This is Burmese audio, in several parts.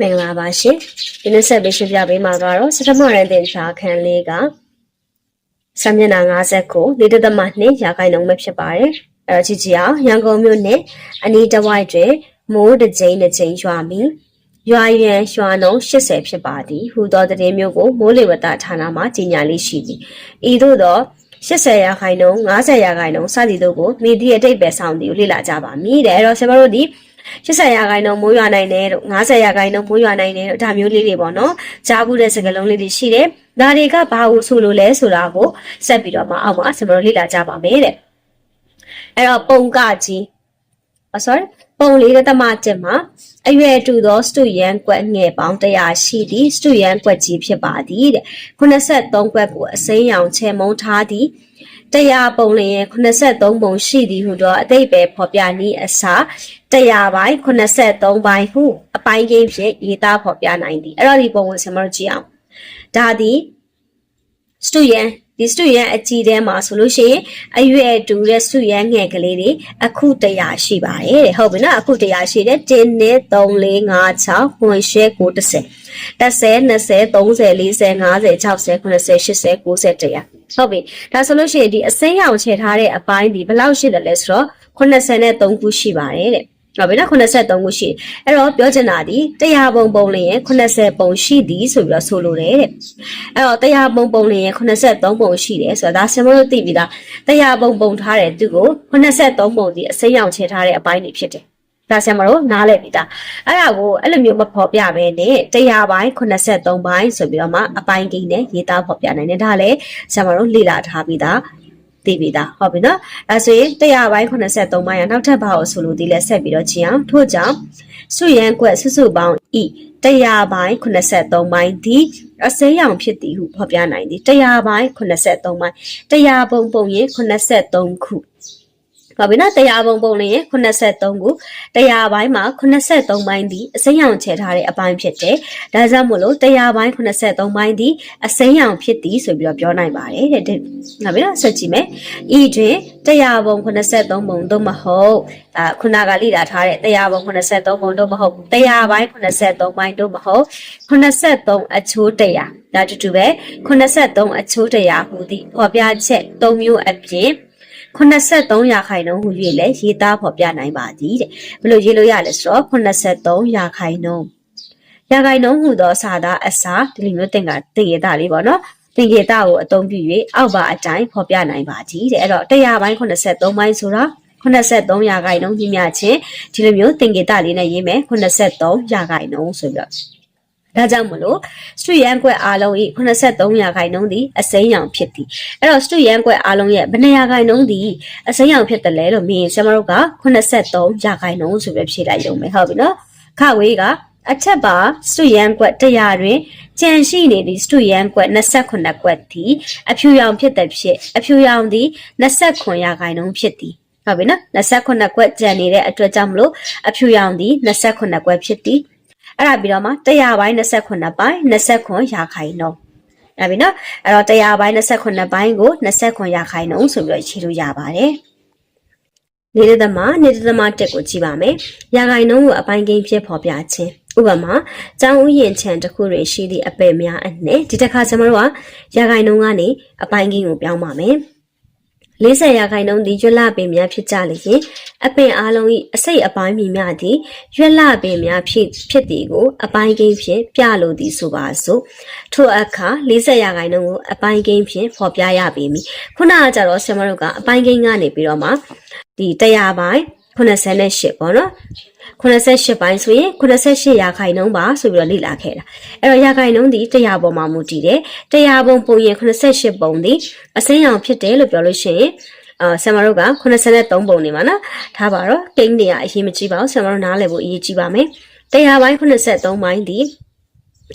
မင်္ဂလာပါရှင်ဒီနေ့ဆက်ပြီးရှင်းပြပေးမှာကတော့စထမရန်တင်ချာခန်းလေးကစမျက်နှာ59လေးတသမ2ရာခိုင်နှုန်းပဲဖြစ်ပါတယ်အဲ့တော့ကြည့်ကြည့်အောင်ရန်ကုန်မြို့နယ်အနီးတစ်ဝိုက်တွင်မိုးတစ်ကြိမ်တစ်ကြိမ်ရွာပြီးရွာရန်ရွာနှုန်း80ဖြစ်ပါသည်ဟူသောတည်မျိုးကိုမိုးလေဝသဌာနမှကြီးညာလေးရှိသည်ဤသို့သော80ရာခိုင်နှုန်း90ရာခိုင်နှုန်းစသည်တို့ကိုမိသည့်အတိတ်ပဲဆောင်သည်ကိုလေ့လာကြပါမည်တဲ့အဲ့တော့ကျွန်တော်တို့ဒီ 80ရာခိုင်နှုန်းမိုးရွာနိုင်တယ်တို့90ရာခိုင်နှုန်းမိုးရွာနိုင်တယ်တို့ဒါမျိုးလေးတွေပေါ့နော်ကြားဘူးတဲ့စကားလုံးလေးတွေရှိတယ်ဒါတွေကဘာကိုဆိုလို့လဲဆိုတာကိုဆက်ပြီးတော့မအောင်ပါကျွန်တော်တို့လေ့လာကြပါမယ်တဲ့အဲ့တော့ပုံကကြီး oh sorry ပုံလေးတစ်သမတက်မှာအရွယ်တူသောစတူရန်ကွက်ငယ်ပေါင်း100ရှိသည့်စတူရန်ကွက်ကြီးဖြစ်ပါသည်တဲ့83ကွက်ကိုအစိမ်းရောင်ချေမုံထားသည်တရားပုံလျင်83ပုံရှိသည်ဟုတော့အတိတ်ပဲဖော်ပြနည်းအစား တရားပိုင်း83ပိုင်းဟုအပိုင်းကိန်းဖြင့်ရေးသားဖော်ပြနိုင်သည်အဲ့တော့ဒီပုံကိုဆင်မလို့ကြည့်အောင်ဒါသည်စတူရန်ဒီစတူရန်အကြီးထဲမှာဆိုလို့ရှိရင်အရွယ်တူတဲ့စတူရန်ငယ်ကလေးတွေအခု100ရှိပါတယ်တဲ့ဟုတ်ပြီနော်အခု100ရှိတယ်1နဲ့3 4 5 6 9 10 9 10 10 20 30 40 50 60 80 90 90 100ဟုတ်ပြီဒါဆိုလို့ရှိရင်ဒီအစိမ်းရောင်ချေထားတဲ့အပိုင်းဒီဘယ်လောက်ရှိတယ်လဲဆိုတော့83ခုရှိပါတယ်တဲ့ ဟုတ်ပြီနော်83ခုရှိအဲ့တော့ပြောချင်တာဒီ100ပုံပုံလျင်80ပုံရှိသည်ဆိုပြီးတော့ဆိုလိုတယ်တဲ့အဲ့တော့100ပုံပုံလျင်83ပုံရှိတယ်ဆိုတော့ဒါဆင်မလို့သိပြီလား100ပုံပုံထားတဲ့သူကို83ပုံဒီအစိမ်းရောင်ချေထားတဲ့အပိုင်းတွေဖြစ်တယ်ဒါဆင်မလို့နားလည်ပြီသားအဲ့ဒါကိုအဲ့လိုမျိုးမဖော်ပြဘဲနဲ့100ပိုင်း83ပိုင်းဆိုပြီးတော့မှအပိုင်းကိန်းနဲ့ရေးသားဖော်ပြနိုင်တယ်ဒါလည်းဆင်မလို့လေ့လာထားပြီးသား သိပြီသားဟုတ်ပြီနော်အဲဆိုရင်100ပိုင်း83ပိုင်းကနောက်ထပ်ဘာကိုဆိုလို့ဒီလဲဆက်ပြီးတော့ကြည့်အောင်ထို့ကြောင့်စုရန်ကွက်စုစုပေါင်းဤ100ပိုင်း83ပိုင်းဒီအစိမ်းရောင်ဖြစ်သည်ဟုဖော်ပြနိုင်သည်100ပိုင်း83ပိုင်း100ပုံပုံရင်83ခု ဟုတ်ပြီနော်တရားပုံပုံလေးရင်83ခုတရားပိုင်းမှာ83ပိုင်းဒီအစိမ်းရောင်ချဲထားတဲ့အပိုင်းဖြစ်တယ်။ဒါကြောင့်မို့လို့တရားပိုင်း83ပိုင်းဒီအစိမ်းရောင်ဖြစ်သည်ဆိုပြီးတော့ပြောနိုင်ပါတယ်တဲ့။ဟုတ်ပြီနော်ဆက်ကြည့်မယ်။ဤတွင်တရားပုံ83ပုံတော့မဟုတ်အာခုနကလိလာထားတဲ့တရားပုံ83ပုံတော့မဟုတ်တရားပိုင်း83ပိုင်းတော့မဟုတ်83အချိုးတရားဒါတူတူပဲ83အချိုးတရားဟူသည့်ဟောပြချက်၃မျိုးအပြင် 83ရာခိုင်နှုန်းဟူ၍လည်းရေးသားဖော်ပြနိုင်ပါသည်တဲ့ဘယ်လိုရေးလို့ရလဲဆိုတော့83ရာခိုင်နှုန်းရာခိုင်နှုန်းဟူသောစာသားအစားဒီလိုမျိုးသင်ကသင်ရတာလေးပေါ့နော်သင်္ကေတကိုအသုံးပြု၍အောက်ပါအတိုင်းဖော်ပြနိုင်ပါသည်တဲ့အဲ့တော့100ပိုင်း83ပိုင်းဆိုတာ83ရာခိုင်နှုန်းကြီးများချင်းဒီလိုမျိုးသင်္ကေတလေးနဲ့ရေးမယ်83ရာခိုင်နှုန်းဆိုပြီးတော့ ဒါကြောင့်မလို့စတူရန်ကွက်အားလုံးဤ83ရာခိုင်နှုန်းသည်အစိမ်းရောင်ဖြစ်သည်အဲ့တော့စတူရန်ကွက်အားလုံးရဲ့ဘယ်နှရာခိုင်နှုန်းသည်အစိမ်းရောင်ဖြစ်တယ်လဲလို့မြင်ဆရာမတို့က83ရာခိုင်နှုန်းဆိုပြီးဖြေလိုက်ရုံပဲဟုတ်ပြီနော်ခဝေးကအချက်ပါစတူရန်ကွက်100တွင်ကြံရှိနေသည့်စတူရန်ကွက်28ကွက်သည်အဖြူရောင်ဖြစ်တဲ့ဖြစ်အဖြူရောင်သည်29ရာခိုင်နှုန်းဖြစ်သည်ဟုတ်ပြီနော်28ကွက်ကြံနေတဲ့အတွက်ကြောင့်မလို့အဖြူရောင်သည်28ကွက်ဖြစ်သည် အဲ့ဒါပြီးတော့မှ100ပိုင်း29ပိုင်း29ရာခိုင်နှုန်းအဲ့ပြီနော်အဲ့တော့100ပိုင်း29ပိုင်းကို29ရာခိုင်နှုန်းဆိုပြီးတော့ခြေလို့ရပါတယ်နေတဲ့သမနေတဲ့သမတက်ကိုကြည့်ပါမယ်ရာခိုင်နှုန်းကိုအပိုင်းကိန်းဖြစ်ဖော်ပြခြင်းဥပမာကျောင်းဥယျာဉ်ခြံတစ်ခုတွင်ရှိသည့်အပယ်များအနက်ဒီတစ်ခါကျွန်တော်တို့ကရာခိုင်နှုန်းကနေအပိုင်းကိန်းကိုပြောင်းပါမယ် 40ရာခိုင်နှုန်းသည်ရွက်လပင်များဖြစ်ကြလျင်အပင်အားလုံး၏အစိတ်အပိုင်းမြင်များသည်ရွက်လပင်များဖြစ်ဖြစ်သည်ကို အပိုင်းကိန်းဖြင့်ပြလိုသည်ဆိုပါစို့ထိုအခါ40ရာခိုင်နှုန်းကိုအပိုင်းကိန်းဖြင့်ဖော်ပြရပေမည်ခုနကကြတော့ဆရာမတို့ကအပိုင်းကိန်းကနေပြီးတော့မှဒီ100ပိုင်း 88ပေါ့နော်88ပိုင်းဆိုရင်88ရာခိုင်နှုန်းပါဆိုပြီးတော့လေ့လာခဲ့တာအဲ့တော့ရာခိုင်နှုန်းဒီ100ပုံမှာမူတည်တယ်100ပုံပုံရင်88ပုံဒီအစိမ်းရောင်ဖြစ်တယ်လို့ပြောလို့ရှိရင်အာဆမ်မတို့က83ပုံနေမှာနော်ထားပါတော့ကိန်းတွေကအရေးမကြီးပါဘူးဆမ်မတို့နားလည်ဖို့အရေးကြီးပါမယ်100ပိုင်း83ပိုင်းဒီ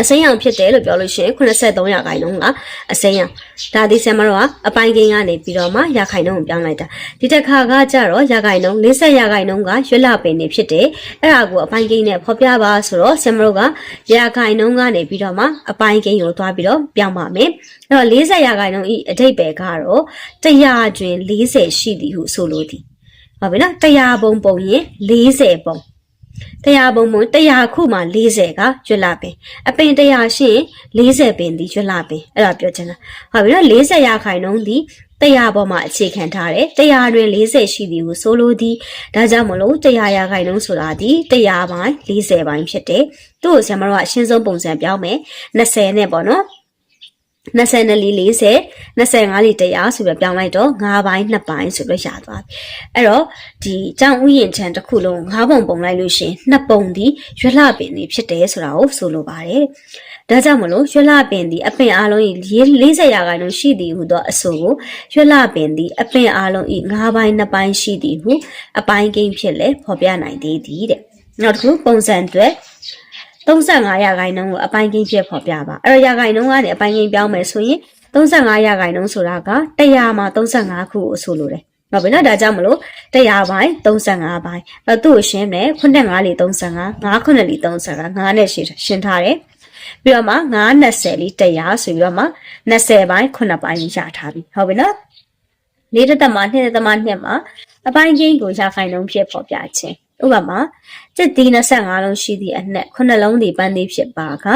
အစိမ်းရောင်ဖြစ်တယ်လို့ပြောလို့ရှိရင်83ရာခိုင်နှုန်းကအစိမ်းရောင်ဒါဒီဆမ်မတော့အပိုင်းကိန်းကနေပြီးတော့မှရာခိုင်နှုန်းကိုပြောင်းလိုက်တာဒီတစ်ခါကကြတော့ရာခိုင်နှုန်း40ရာခိုင်နှုန်းကရွက်လပင်နေဖြစ်တယ်အဲ့ဒါကိုအပိုင်းကိန်းနဲ့ဖော်ပြပါဆိုတော့ဆမ်မတို့ကရာခိုင်နှုန်းကနေပြီးတော့မှအပိုင်းကိန်းကိုသွားပြီးတော့ပြောင်းပါမယ်အဲ့တော့40ရာခိုင်နှုန်းဤအဓိပ္ပာယ်ကတော့100ကျွင်40ရှိသည်ဟုဆိုလိုသည်ဟုတ်ပြီနော်100ပုံပုံရင်40ပုံ 100ပုံပုံ100ခုမှ40ကရွတ်လာပင်အပင်100ရှိရင်40ပင်ဒီရွတ်လာပင်အဲ့ဒါပြောချင်တာဟုတ်ပြီနော်40ရာခိုင်နှုန်းဒီ100ပေါ်မှာအခြေခံထားတယ်100တွင်40ရှိသည်ကိုဆိုလိုသည်ဒါကြောင့်မလို့100ရာခိုင်နှုန်းဆိုတာဒီ100ပိုင်း40ပိုင်းဖြစ်တယ်သူ့ကိုဆရာမတို့ကအရှင်းဆုံးပုံစံပြောင်းမယ်20နဲ့ပေါ့နော် 20နဲ့40 25လီ100ဆိုပြီးပြောင်းလိုက်တော့5ပိုင်း2ပိုင်းဆိုပြီးရသွားပြီအဲ့တော့ဒီကြောင်ဥယျာဉ်ချမ်းတစ်ခုလုံး5ပုံပုံလိုက်လို့ရှရင်2ပုံဒီရွက်လှပင်ဒီဖြစ်တယ်ဆိုတာကိုဆိုလိုပါတယ်ဒါကြောင့်မလို့ရွက်လှပင်ဒီအပင်အလုံးဤ40ရာခိုင်နှုန်းရှိသည်ဟုသောအဆိုကိုရွက်လှပင်ဒီအပင်အလုံးဤ5ပိုင်း2ပိုင်းရှိသည်ဟုအပိုင်းကိန်းဖြစ်လဲဖော်ပြနိုင်သေးသည်တဲ့နောက်တစ်ခုပုံစံတွေ 35ရာခိုင်နှုန်းကိုအပိုင်းကိန်းဖြစ်ဖော်ပြပါအဲ့တော့ရာခိုင်နှုန်းကနေအပိုင်းကိန်းပြောင်းမယ်ဆိုရင်35ရာခိုင်နှုန်းဆိုတာက100မှာ35ခုကိုဆိုလိုတယ်ဟုတ်ပြီနော်ဒါကြောင့်မလို့100ပိုင်း35ပိုင်းအဲ့သူ့ကိုရှင်းမယ်9 5လီ35 9 9လီ35 9နဲ့ရှင်းရှင်းထားတယ်ပြီးတော့မှ9 20လီ100ဆိုပြီးတော့မှ20ပိုင်း9ပိုင်းရထားပြီဟုတ်ပြီနော်လေးတက်တက်မှာနှစ်တက်တက်မှာနှစ်မှာအပိုင်းချင်းကိုရာခိုင်နှုန်းဖြစ်ပေါ်ပြခြင်း ဥပမာစစ်တီး25လုံးရှိသည့်အနက်9လုံးသည်ပန်းသည်ဖြစ်ပါက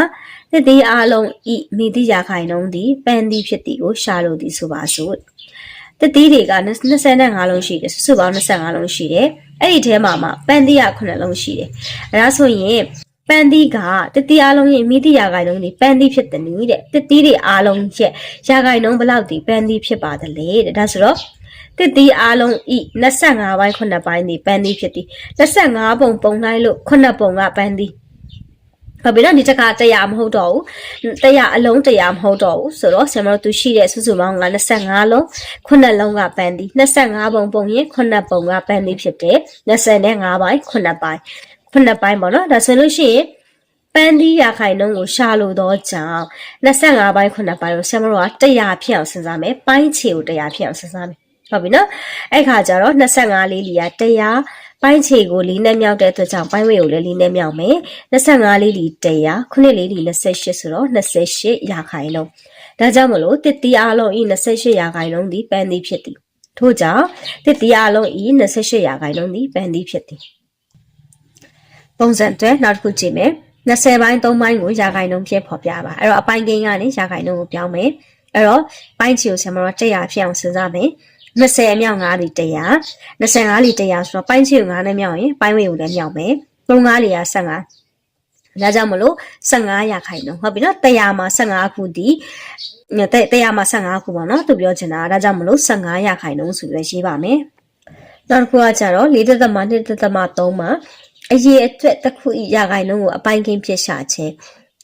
စစ်တီးအားလုံးဤမိသည့်ရာခိုင်နှုန်းသည်ပန်းသည်ဖြစ်သည်ကိုရှာလို့သည်ဆိုပါစို့တတိတွေက25လုံးရှိတယ်စုစုပေါင်း25လုံးရှိတယ်အဲ့ဒီထဲမှာမှပန်းသီးက9လုံးရှိတယ်အဲဒါဆိုရင်ပန်းသီးကတတိအားလုံးရဲ့မိတိရာဂိုင်လုံးဒီပန်းသီးဖြစ်တယ်နီးတဲ့တတိတွေအားလုံးရဲ့ရာဂိုင်လုံးဘယ်လောက်ဒီပန်းသီးဖြစ်ပါသလဲတဲ့ဒါဆိုတော့ တတိအားလုံးဤ25ပိုင်း9ပိုင်းဒီပန်းသီးဖြစ်သည်25ပုံပုံလိုက်လို့9ပုံကပန်းသီးဟုတ်ပြီနော်ဒီတစ်ခါတရားမဟုတ်တော့ဘူးတရားအလုံးတရားမဟုတ်တော့ဘူးဆိုတော့ဆရာမတို့သူရှိတဲ့စုစုပေါင်းက25လုံး9လုံးကပန်းဒီ25ပုံပုံရင်9ပုံကပန်းဒီဖြစ်တယ်25ပိုင်း9ပိုင်း9ပိုင်းပေါ့နော်ဒါဆိုလို့ရှိရင်ပန်းဒီရခိုင်နှုန်းကိုရှာလို့တော့ကြောင့်25ပိုင်း9ပိုင်းကိုဆရာမတို့က100ဖြစ်အောင်စဉ်းစားမယ်ပိုင်းခြေကို100ဖြစ်အောင်စဉ်းစားမယ် ဟုတ်ပြီနော်အဲ့ခါကျတော့25လေးလီက100ပိုင်းခြေကိုလေးနဲ့မြောက်တဲ့အတွက်ကြောင့်ပိုင်းဝေကိုလည်းလေးနဲ့မြောက်မယ်25လေးလီ100ခုနှစ်လေးလီ28ဆိုတော့28ရာခိုင်နှုန်းဒါကြောင့်မလို့တစ်တီအားလုံးဤ28ရာခိုင်နှုန်းသည်ပန်းသည်ဖြစ်သည်ထို့ကြောင့်တစ်တီအားလုံးဤ28ရာခိုင်နှုန်းသည်ပန်းသည်ဖြစ်သည်ပုံစံတွေနောက်တစ်ခုကြည့်မယ်20ပိုင်း3ပိုင်းကိုရာခိုင်နှုန်းဖြစ်ဖော်ပြပါအဲ့တော့အပိုင်းကိန်းကနေရာခိုင်နှုန်းကိုပြောင်းမယ်အဲ့တော့ပိုင်းချီကိုဆရာမတို့100ဖြစ်အောင်စဉ်းစားမယ် 20အမြောက်9လီ100 25လီ100ဆိုတော့ပိုင်းချီကို9နဲ့မြောက်ရင်ပိုင်းဝေကိုလည်းမြောက်မယ်35လီက15ဒါကြောင့်မလို့15ရာခိုင်နှုန်းဟုတ်ပြီနော်100မှာ15ခုဒီ100မှာ15ခုပေါ့နော်သူပြောချင်တာဒါကြောင့်မလို့15ရာခိုင်နှုန်းဆိုပြီးရေးပါမယ်နောက်တစ်ခုကကြတော့4သက်သမ2သက်သမ3မှာအရေးအတွက်တစ်ခုရာခိုင်နှုန်းကိုအပိုင်းကင်းဖြစ်ရှာခြင်း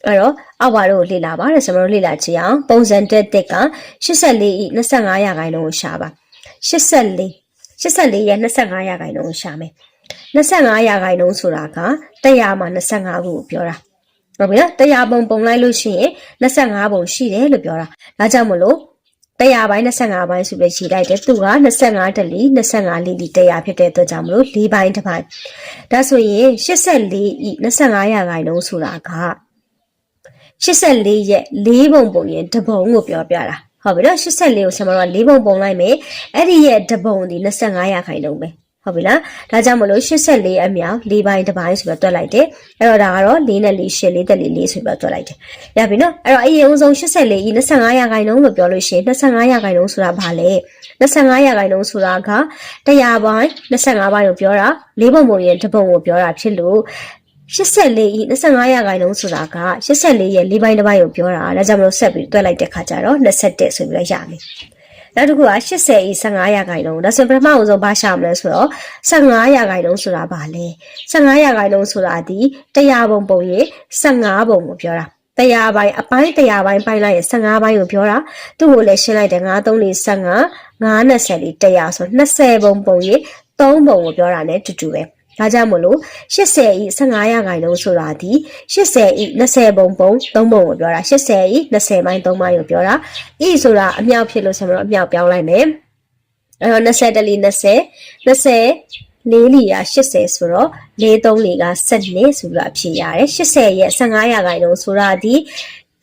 အဲ့တော့အောက်ပါတော့လေ့လာပါတယ်ကျွန်တော်တို့လေ့လာကြည့်အောင်ပုံစံတက်တက်က84ဤ25ရာခိုင်နှုန်းကိုရှာပါ 84 84ရဲ့25ရာခိုင်နှုန်းကိုရှာမယ်25ရာခိုင်နှုန်းဆိုတာက100မှာ25ခုကိုပြောတာဟုတ်ပြီနော်100ပုံပုံလိုက်လို့ရှိရင်25ပုံရှိတယ်လို့ပြောတာဒါကြောင့်မလို့100ပိုင်း25ပိုင်းဆိုပြီးရှိလိုက်တယ်သူက25တလီ25လီလီ100ဖြစ်တဲ့အတွက်ကြောင့်မလို့၄ပိုင်းတစ်ပိုင်းဒါဆိုရင်84ဤ25ရာခိုင်နှုန်းဆိုတာက84ရဲ့၄ပုံပုံရင်တပုံကိုပြောပြတာ ဟုတ်ပြီနော်84ကိုဆရာမတို့က၄ပုံပုံလိုက်မယ်အဲ့ဒီရဲ့တပုံဒီ25ရာခိုင်နှုန်းပဲဟုတ်ပြီလားဒါကြောင့်မလို့84အမြောက်၄ပိုင်းတစ်ပိုင်းဆိုပြီးတွက်လိုက်တယ်အဲ့တော့ဒါကတော့၄နဲ့၄8 4တက်၄4ဆိုပြီးတွက်လိုက်တယ်ရပြီနော်အဲ့တော့အရင်ဦးဆုံး84ဤ25ရာခိုင်နှုန်းလို့ပြောလို့ရှိရင်25ရာခိုင်နှုန်းဆိုတာဘာလဲ25ရာခိုင်နှုန်းဆိုတာက100ပိုင်း25ပိုင်းကိုပြောတာ၄ပုံပုံရဲ့တစ်ပုံကိုပြောတာဖြစ်လို့ 84ဤ25ရာခိုင်နှုန်းဆိုတာက84ရဲ့၄ပိုင်းတစ်ပိုင်းကိုပြောတာဒါကြောင့်မလို့ဆက်ပြီးတွက်လိုက်တဲ့ခါကျတော့21ဆိုပြီးတော့ရမယ်နောက်တစ်ခုက80ဤ15ရာခိုင်နှုန်းဒါဆိုပထမအဆုံးဘာရှာမလဲဆိုတော့15ရာခိုင်နှုန်းဆိုတာဘာလဲ15ရာခိုင်နှုန်းဆိုတာဒီ100ပုံပုံရေ15ပုံကိုပြောတာတရားပိုင်းအပိုင်းတရားပိုင်းပိုင်းလိုက်ရင်15ပိုင်းကိုပြောတာသူ့ကိုလည်းရှင်းလိုက်တယ်9 3 4 15 9 20လေးတရားဆို20ပုံပုံရေ3ပုံကိုပြောတာ ਨੇ တူတူပဲ ဒါကြောင့်မလို့80ဤ15ရာခိုင်နှုန်းဆိုတာဒီ80ဤ20ပုံပုံ3ပုံကိုပြောတာ80ဤ20ပိုင်း3ပိုင်းကိုပြောတာဤဆိုတာအမြောက်ဖြစ်လို့ဆိုတော့အမြောက်ပြောင်းလိုက်မယ်အဲ့တော့20တလီ20 20လေးလီက80ဆိုတော့43လီက12ဆိုပြီးတော့အဖြစ်ရတယ်80ရဲ့15ရာခိုင်နှုန်းဆိုတာဒီ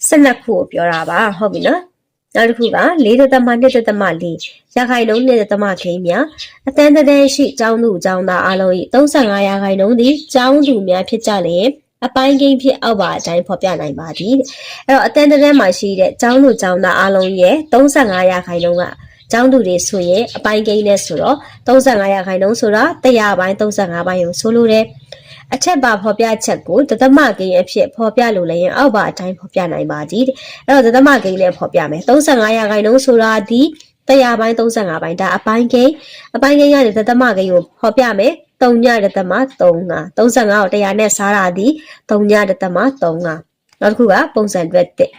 12ခုကိုပြောတာပါဟုတ်ပြီနော် နောက်တစ်ခုက4.2.4ရာခိုင်နှုန်းနဲ့သမခိန်းများအတန်းတန်းရှိကျောင်းသူကျောင်းသားအလုံး၏35ရာခိုင်နှုန်းသည်ကျောင်းသူများဖြစ်ကြလျင်အပိုင်းကိန်းဖြစ်အောက်ပါအတိုင်းဖော်ပြနိုင်ပါသည်တဲ့အဲ့တော့အတန်းတန်းမှာရှိတဲ့ကျောင်းသူကျောင်းသားအလုံးရဲ့35ရာခိုင်နှုန်းကကျောင်းသူတွေဆိုရင်အပိုင်းကိန်းနဲ့ဆိုတော့35ရာခိုင်နှုန်းဆိုတာ100ပိုင်း35ပိုင်းကိုဆိုလိုတယ် အချက်ပါဖော်ပြချက်ကိုတသမကိန်းအဖြစ်ဖော်ပြလို့လည်းရင်အောက်ပါအတိုင်းဖော်ပြနိုင်ပါသည်တဲ့အဲ့တော့တသမကိန်းလည်းဖော်ပြမယ်35ရာခိုင်နှုန်းဆိုတာဒီ100ပိုင်း35ပိုင်းဒါအပိုင်းကိန်းအပိုင်းကိန်းကနေတသမကိန်းကိုဖော်ပြမယ်3ညတသမ35 35ကို100နဲ့စားတာဒီ3ညတသမ35နောက်တစ်ခုကပုံစံတွက်တဲ့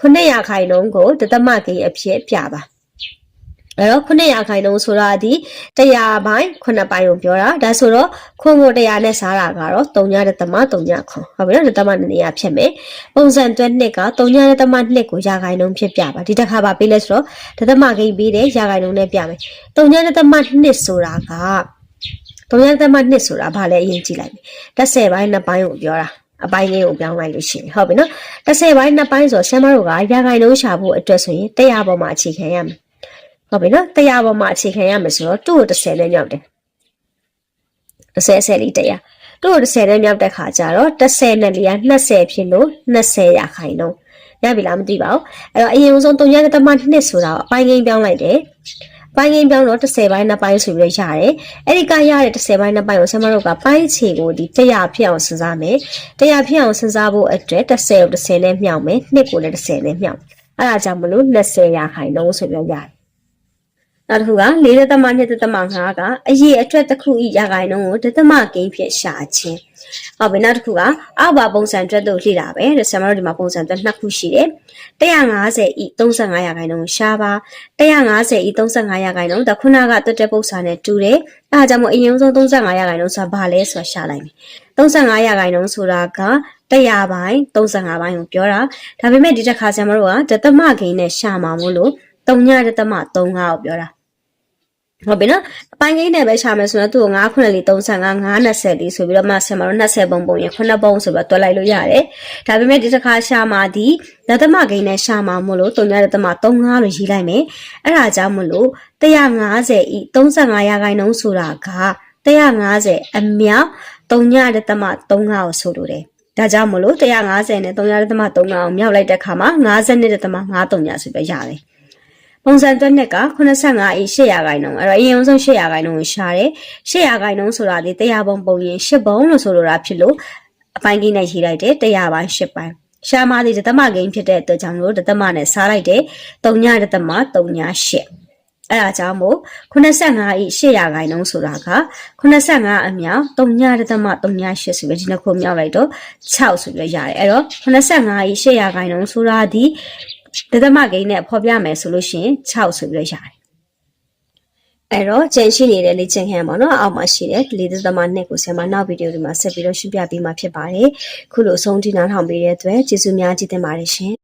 900ရာခိုင်နှုန်းကိုတသမကိန်းအဖြစ်ပြပါ အဲ့တော့900ရာခိုင်နှုန်းဆိုတာဒီ100ပိုင်း9ပိုင်းကိုပြောတာဒါဆိုတော့ခွန်ကို100နဲ့စားတာကတော့3ညတသမ3ညခွန်ဟုတ်ပြီနော်တသမနေရဖြစ်မယ်ပုံစံတွက်နှစ်က3ညတသမ2ကိုရာခိုင်နှုန်းဖြစ်ပြပါဒီတစ်ခါပါပေးလဲဆိုတော့တသမကိန်းပေးတယ်ရာခိုင်နှုန်းနဲ့ပြမယ်3ညတသမ2ဆိုတာက3ညတသမ2ဆိုတာဘာလဲအရင်ကြည့်လိုက်မယ်30ပိုင်း2ပိုင်းကိုပြောတာအပိုင်းလေးကိုပြောင်းလိုက်လို့ရှိရင်ဟုတ်ပြီနော်30ပိုင်း2ပိုင်းဆိုဆမ်မတို့ကရာခိုင်နှုန်းရှာဖို့အတွက်ဆိုရင်100ပေါ်မှာအခြေခံရမယ် ဟုတ်ပြီနော်100ပေါ်မှာအခြေခံရမယ်ဆိုတော့သူ့ကို30နဲ့ညောက်တယ်30ဆယ်လေး100သူ့ကို30နဲ့မြောက်တဲ့ခါကျတော့30နဲ့လေးက20ဖြစ်လို့20ရာခိုင်နှုန်းရပြီလားမသိပါဘူးအဲ့တော့အရင်ဆုံး3ရက်တမ2ဆိုတာကိုအပိုင်းကိန်းပြောင်းလိုက်တယ်အပိုင်းကိန်းပြောင်းတော့30ပိုင်း2ပိုင်းဆိုပြီးတော့ရတယ်အဲ့ဒီကရတဲ့30ပိုင်း2ပိုင်းကိုဆရာမတို့ကပိုင်းခြေကိုဒီ100ဖြစ်အောင်စဉ်းစားမယ်100ဖြစ်အောင်စဉ်းစားဖို့အတွက်30ကို30နဲ့မြောက်မယ်2ကိုလည်း30နဲ့မြောက်အဲ့ဒါကြောင့်မလို့20ရာခိုင်နှုန်းဆိုပြီးတော့ရတယ် နောက်တစ်ခုက4သမ2သမ5ကအရေးအတွက်တစ်ခုဤရာခိုင်နှုန်းကိုဒသမကိန်းဖြစ်ရှာခြင်းဟုတ်ပြီနောက်တစ်ခုကအောက်ပါပုံစံအတွက်တို့လှိတာပဲဒါဆရာမတို့ဒီမှာပုံစံအတွက်နှစ်ခုရှိတယ်150ဤ35ရာခိုင်နှုန်းကိုရှာပါ150ဤ35ရာခိုင်နှုန်းဒါခုနကတွတ်တဲ့ပုံစံနဲ့တူတယ်အဲဒါကြောင့်မို့အရင်ဆုံး35ရာခိုင်နှုန်းဆိုတာဘာလဲဆိုတာရှာလိုက်မယ်35ရာခိုင်နှုန်းဆိုတာက100ပိုင်း35ပိုင်းကိုပြောတာဒါပေမဲ့ဒီတစ်ခါဆရာမတို့ကဒသမကိန်းနဲ့ရှာမှာမို့လို့3ညဒသမ35ကိုပြောတာ ဟုတ်ပြီနော်အပိုင်းကိန်းနဲ့ပဲရှာမယ်ဆိုတော့သူ့ကို9ခုလေး35 920လေးဆိုပြီးတော့မှဆက်မှာတော့20ပုံပုံရ9ပုံဆိုပြီးတော့တွက်လိုက်လို့ရတယ်ဒါပေမဲ့ဒီတစ်ခါရှာမှာဒီဒသမကိန်းနဲ့ရှာမှာမို့လို့3ညဒသမ35လို့ရေးလိုက်မယ်အဲ့ဒါကြောင့်မလို့150ဤ35ရာခိုင်နှုန်းဆိုတာက150အမြောက်3ညဒသမ35ကိုဆိုလိုတယ်ဒါကြောင့်မလို့150နဲ့300ဒသမ35ကိုမြောက်လိုက်တဲ့အခါမှာ50နဲ့ဒသမ53ညဆိုပြီးရတယ် ပုံစံတွက်နှစ်က85အေး800ခိုင်နှုန်းအဲ့တော့အရင်ဆုံး800ခိုင်နှုန်းကိုရှာတယ်800ခိုင်နှုန်းဆိုတာဒီ100ပုံပုံရင်10ပုံလို့ဆိုလိုတာဖြစ်လို့အပိုင်းကိန်းနဲ့ရေးလိုက်တယ်100ပိုင်း10ပိုင်းရှာမသည်ဒသမကိန်းဖြစ်တဲ့အတွက်ကြောင့်လို့ဒသမနဲ့စားလိုက်တယ်3ညဒသမ3ည8အဲ့ဒါကြောင့်မို့85ဤ800ခိုင်နှုန်းဆိုတာက85အမြောက်3ညဒသမ3ည8ဆိုပြီးဒီနှစ်ခုမြောက်လိုက်တော့6ဆိုပြီးရတယ်အဲ့တော့85ဤ800ခိုင်နှုန်းဆိုတာဒီ ဒသမကိန်းနဲ့ဖော်ပြမယ်ဆိုလို့ရှိရင်6ဆိုပြီးတော့ရတယ်အဲ့တော့ကျန်ရှိနေတဲ့လေ့ကျင့်ခန်းပေါ့နော်အောက်မှာရှိတဲ့လေးသက်သမနှစ်ကိုဆင်မနောက်ဗီဒီယိုဒီမှာဆက်ပြီးတော့ရှင်းပြပေးမှာဖြစ်ပါတယ်ခုလိုအဆုံးထိနားထောင်ပေးတဲ့အတွက်ကျေးဇူးများကြီးတင်ပါတယ်ရှင်